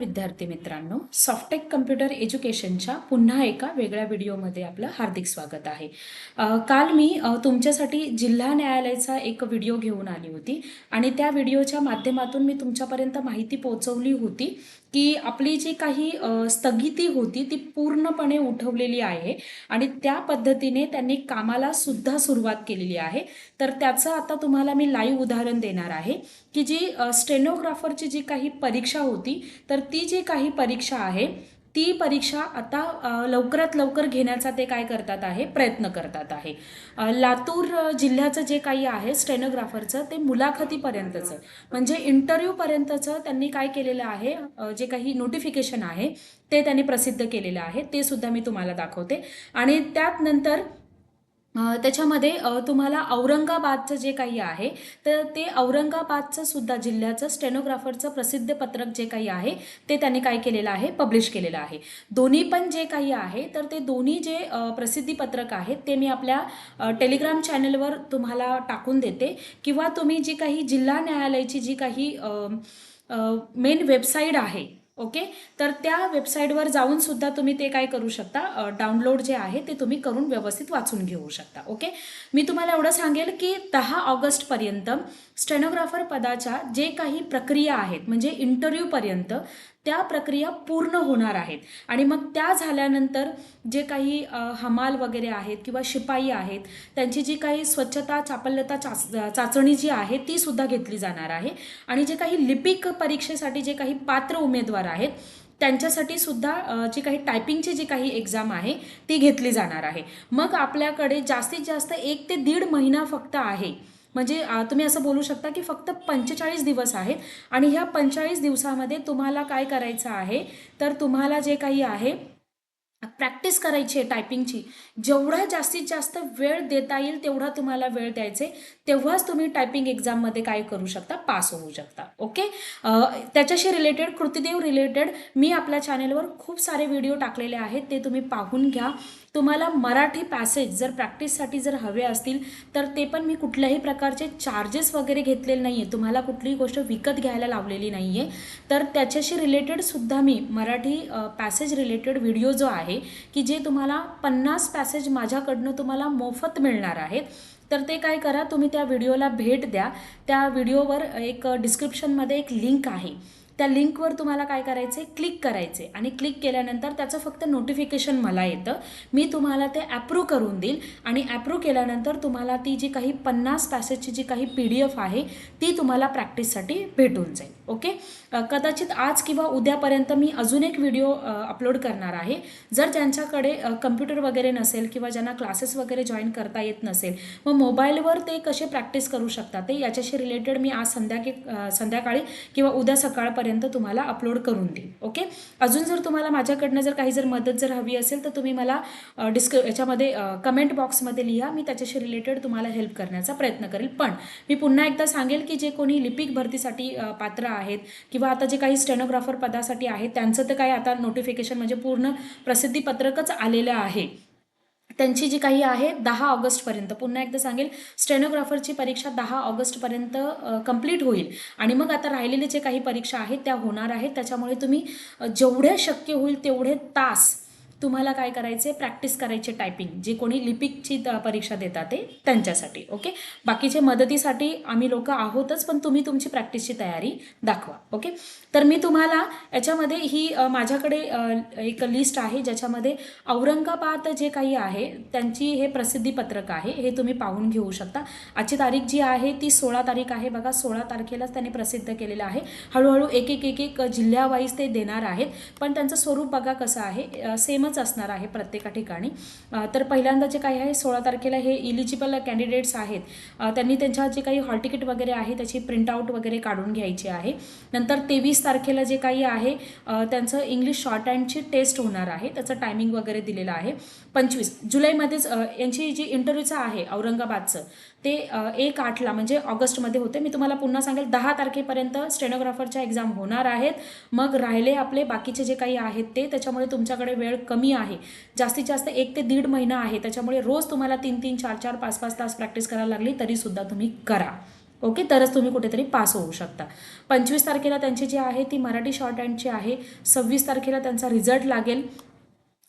विद्यार्थी मित्रांनो Softech computer एज्युकेशनच्या पुन्हा एका वेगळ्या व्हिडिओमध्ये आपलं हार्दिक स्वागत आहे. काल मी तुमच्यासाठी जिल्हा न्यायालयाचा एक व्हिडिओ घेऊन आली होती आणि त्या व्हिडिओच्या माध्यमातून मी तुमच्यापर्यंत माहिती पोहोचवली होती. की आपली जी काही स्थगिती होती ती पूर्णपणे उठवलेली आहे आणि त्या पद्धतीने त्यांनी कामाला सुद्धा सुरुवात केलेली आहे. तर त्याचं आता तुम्हाला मी लाईव्ह उदाहरण देणार आहे की जी स्टेनोग्राफरची जी काही परीक्षा होती तर ती जी काही परीक्षा आहे ती परीक्षा आता लवकरात लवकर घेण्याचा ते काय करतात आहे प्रयत्न करतात आहे. लातूर जिल्ह्याचं जे काही आहे स्टेनोग्राफरचं ते मुलाखतीपर्यंतचं. म्हणजे इंटरव्ह्यूपर्यंतचं त्यांनी काय केलेलं आहे जे काही नोटिफिकेशन आहे ते त्यांनी प्रसिद्ध केलेलं आहे ते सुद्धा मी तुम्हाला दाखवते. आणि त्यात नंतर त्याच्यामध्ये तुम्हाला औरंगाबादचं जे काही आहे तर ते औरंगाबादचं सुद्धा जिल्ह्याचं स्टेनोग्राफरचं प्रसिद्ध पत्रक जे काही आहे ते त्याने काय केलेलं आहे पब्लिश केलेलं आहे. दोन्ही पण जे काही आहे तर ते दोन्ही जे प्रसिद्धी पत्रक आहेत ते मी आपल्या टेलिग्राम चॅनलवर तुम्हाला टाकून देते. किंवा तुम्ही जी काही जिल्हा न्यायालयाची जी काही मेन वेबसाईट आहे ओके? तर त्या वेबसाईटवर जाऊन सुद्धा तुम्ही ते काय करू शकता. डाउनलोड जे आहे ते तुम्ही करून व्यवस्थित वाचून घेऊ शकता. ओके? मी तुम्हाला एवढं सांगेल की दहा ऑगस्टपर्यंत स्टेनोग्राफर पदाच्या जे काही प्रक्रिया आहेत म्हणजे इंटरव्ह्यूपर्यंत त्या प्रक्रिया पूर्ण होणार आहेत. आणि मग त्या झाल्यानंतर जे काही हमाल वगैरे आहेत किंवा शिपाई आहेत त्यांची जी काही स्वच्छता चापल्यता चाच चाचणी जी आहे ती सुद्धा घेतली जाणार आहे. आणि जे काही लिपिक परीक्षेसाठी जे काही पात्र उमेदवार आहेत त्यांच्यासाठी सुद्धा जी काही टायपिंगची जी काही एक्झाम आहे ती घेतली जाणार आहे. मग आपल्याकडे जास्तीत जास्त एक ते दीड महिना फक्त आहे. म्हणजे तुम्ही असं बोलू शकता की फक्त पंचेचाळीस दिवस आहेत आणि ह्या पंचेचाळीस दिवसामध्ये तुम्हाला काय करायचं आहे? तर तुम्हाला जे काही आहे प्रॅक्टिस करायची आहे टायपिंगची जेवढा जास्तीत जास्त वेळ देता येईल तेवढा तुम्हाला वेळ द्यायचे. तेव्हाच तुम्ही टायपिंग एक्झाममध्ये काय करू शकता? पास होऊ शकता. ओके त्याच्याशी रिलेटेड कृतीदेव रिलेटेड मी आपल्या चॅनेलवर खूप सारे व्हिडिओ टाकलेले आहेत. ते तुम्ही पाहून घ्या. तुम्हाला मराठी पॅसेज जर प्रॅक्टिससाठी जर हवे असतील तर ते पण मी कुठल्याही प्रकारचे चार्जेस वगैरे घेतलेले नाही आहे तुम्हाला कुठलीही गोष्ट विकत घ्यायला लावलेली नाही आहे तर त्याच्याशी रिलेटेडसुद्धा मी मराठी पॅसेज रिलेटेड व्हिडिओ जो आहे की जे तुम्हाला पन्नास पॅसेज माझ्याकडनं तुम्हाला मोफत मिळणार आहेत. तर ते काय करा तुम्ही त्या व्हिडिओला भेट द्या. त्या व्हिडिओवर एक डिस्क्रिप्शनमध्ये एक लिंक आहे. त्या लिंकवर तुम्हाला काय करायचे क्लिक करायचे आणि क्लिक केल्यानंतर त्याचं फक्त नोटिफिकेशन मला येतं. मी तुम्हाला ते ॲप्रूव्ह करून देईल. आणि ॲप्रूव्ह केल्यानंतर तुम्हाला ती जी काही पन्नास पॅसेजची जी काही पी डी एफ आहे ती तुम्हाला प्रॅक्टिससाठी भेटून जाईल. ओके? कदाचित आज किंवा उद्यापर्यंत मी अजून एक व्हिडिओ अपलोड करणार आहे. जर ज्यांच्याकडे कम्प्युटर वगैरे नसेल किंवा ज्यांना क्लासेस वगैरे जॉईन करता येत नसेल मग मोबाईलवर ते कसे प्रॅक्टिस करू शकतात? ते याच्याशी रिलेटेड मी आज संध्याकाळी संध्याकाळी किंवा उद्या सकाळपर्यंत तुम्हाला अपलोड करून देईन. ओके? अजून जर तुम्हाला माझ्याकडनं जर काही जर मदत जर हवी असेल तर तुम्ही मला डिस्क याच्यामध्ये कमेंट बॉक्समध्ये लिहा. मी त्याच्याशी रिलेटेड तुम्हाला हेल्प करण्याचा प्रयत्न करेल. पण मी पुन्हा एकदा सांगेल की जे कोणी लिपिक भरतीसाठी पात्र आहेत किंवा आता जे काही स्टेनोग्राफर पदासाठी आहेत त्यांचं तर काही आता नोटिफिकेशन म्हणजे पूर्ण प्रसिद्धीपत्रकच आलेलं आहे. त्यांची जी काही आहे दहा ऑगस्टपर्यंत पुन्हा एकदा सांगेल स्टेनोग्राफरची परीक्षा दहा ऑगस्टपर्यंत कंप्लीट होईल. आणि मग आता राहिलेले जे काही परीक्षा आहेत त्या होणार आहेत. त्याच्यामुळे तुम्ही जेवढे शक्य होईल तेवढे तास तुम्हाला काय करायचे प्रॅक्टिस करायचे टायपिंग जे कोणी लिपिकची परीक्षा देतात ते त्यांच्यासाठी ओके बाकीचे मदतीसाठी आम्ही लोक आहोतच पण तुम्ही तुमची प्रॅक्टिसची तयारी दाखवा ओके तर मी तुम्हाला याच्यामध्ये ही माझ्याकडे एक लिस्ट आहे ज्याच्यामध्ये औरंगाबाद जे काही आहे त्यांची हे प्रसिद्धी पत्रक आहे हे तुम्ही पाहून घेऊ शकता. आजची तारीख जी आहे ती सोळा तारीख आहे. बघा सोळा तारखेलाच त्यांनी प्रसिद्ध केलेलं आहे. हळूहळू एक एक एक एक जिल्ह्यावाईज ते देणार आहेत. पण त्यांचं स्वरूप बघा कसं आहे. सेमच असणार आहे प्रत्येका ठिकाणी. तर पहिल्यांदा जे काही आहे सोळा तारखेला हे इलिजिबल कॅन्डिडेट्स आहेत. त्यांनी त्यांच्या जे काही हॉल तिकीट वगैरे आहे त्याची प्रिंटआउट वगैरे काढून घ्यायची आहे. नंतर तेवीस तारखेला जे काही आहे त्यांचं इंग्लिश शॉर्ट हँडची टेस्ट होणार आहे. त्याचं टायमिंग वगैरे दिलेलं आहे. पंचवीस जुलैमध्येच यांची जी इंटरव्ह्यूचं आहे औरंगाबादचं ते एक आठला म्हणजे ऑगस्टमध्ये होते. मी तुम्हाला पुन्हा सांगेल दहा तारखेपर्यंत स्टेनोग्राफरच्या एक्झाम होणार आहेत. मग राहिले आपले बाकीचे जे काही आहेत ते. त्याच्यामुळे तुमच्याकडे वेळ कमी आहे. जास्तीत जास्त एक ते दीड महिना आहे. त्याच्यामुळे रोज तुम्हाला तीन तीन चार चार पाच पाच तास प्रॅक्टिस करायला लागली तरीसुद्धा तुम्ही करा. ओके तरच तुम्ही कुठेतरी पास होऊ शकता. पंचवीस तारखेला त्यांची जी आहे ती मराठी शॉर्ट हँडची आहे. सव्वीस तारखेला त्यांचा रिझल्ट लागेल.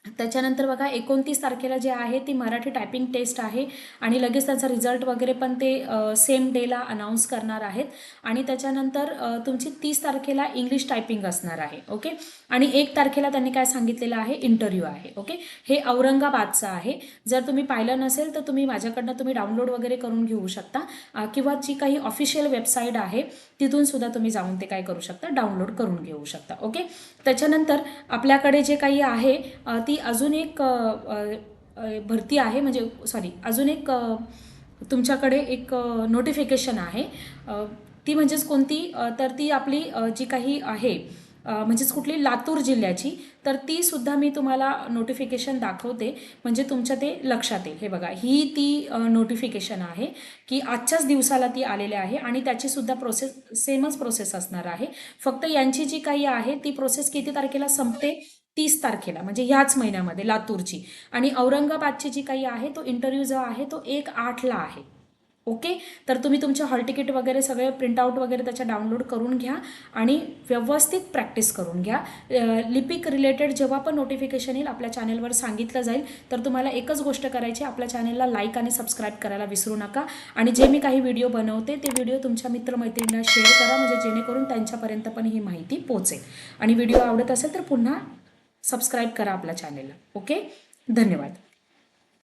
त्याच्यानंतर बघा एकोणतीस तारखेला जे आहे ती मराठी टायपिंग टेस्ट आहे आणि लगेच त्यांचा रिझल्ट वगैरे पण ते सेम डेला अनाऊन्स करणार आहेत. आणि त्याच्यानंतर तुमची तीस तारखेला इंग्लिश टायपिंग असणार आहे ओके आणि एक तारखेला त्यांनी काय सांगितलेलं आहे? इंटरव्ह्यू आहे ओके हे औरंगाबादचं आहे. जर तुम्ही पाहिलं नसेल तर तुम्ही माझ्याकडनं तुम्ही डाउनलोड वगैरे करून घेऊ शकता. किंवा जी काही ऑफिशियल वेबसाईट आहे तिथून सुद्धा तुम्ही जाऊन ते काय करू शकता? डाउनलोड करून घेऊ शकता ओके त्याच्यानंतर आपल्याकडे जे काही आहे ती ती अजून एक भरती आहे म्हणजे सॉरी अजून एक तुमच्याकडे एक नोटिफिकेशन आहे. ती म्हणजेच कोणती? तर ती आपली जी काही आहे म्हणजेच कुठली? लातूर जिल्ह्याची. तर ती सुद्धा मी तुम्हाला नोटिफिकेशन दाखवते. म्हणजे तुमच्या ते लक्षात येईल. हे बघा ही ती नोटिफिकेशन आहे की आजच्याच दिवसाला ती आलेली आहे आणि त्याची सुद्धा प्रोसेस सेमच प्रोसेस असणार आहे. फक्त यांची जी काही आहे ती प्रोसेस किती तारखेला संपते? तीस तारखेला म्हणजे ह्याच महिन्यामध्ये लातूरची. आणि औरंगाबादची जी काही आहे तो इंटरव्ह्यू जो आहे तो एक आठला आहे. ओके तर तुम्ही तुमचे हॉल तिकीट वगैरे सगळे प्रिंटआउट वगैरे त्याच्या डाउनलोड करून घ्या आणि व्यवस्थित प्रॅक्टिस करून घ्या. लिपिक रिलेटेड जेव्हा पण नोटिफिकेशन येईल आपल्या चॅनेलवर सांगितलं जाईल. तर तुम्हाला एकच गोष्ट करायची आपल्या चॅनेलला लाईक आणि सबस्क्राईब करायला विसरू नका. आणि जे मी काही व्हिडिओ बनवते ते व्हिडिओ तुमच्या मित्रमैत्रिणींना शेअर करा म्हणजे जेणेकरून त्यांच्यापर्यंत पण ही माहिती पोहोचेल आणि व्हिडिओ आवडत असेल तर पुन्हा सबस्क्राईब करा आपल्या चॅनेलला. ओके? धन्यवाद.